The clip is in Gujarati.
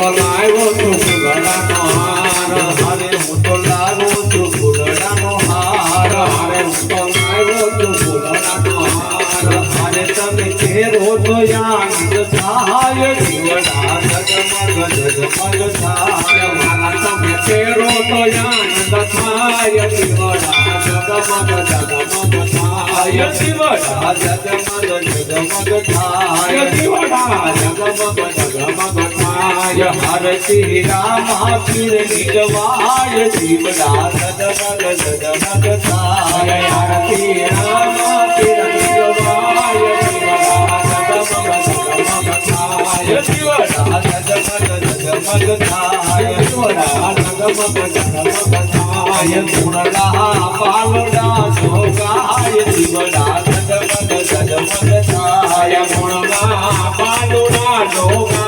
તો લાવ્યો છું ફૂલડાનો હાર હું હાર હું તો લાવ્યો છું ફૂલડાનો હાર તમે પહેરો તો જગમગ જગમગ દીવડા જગમગ જગમગ જગમગ રામાય હરતી રામા પીર નિકવાય શિવડા સદમગ સદમગ થાય હરતી રામા પીર નિકવાય શિવડા સદમગ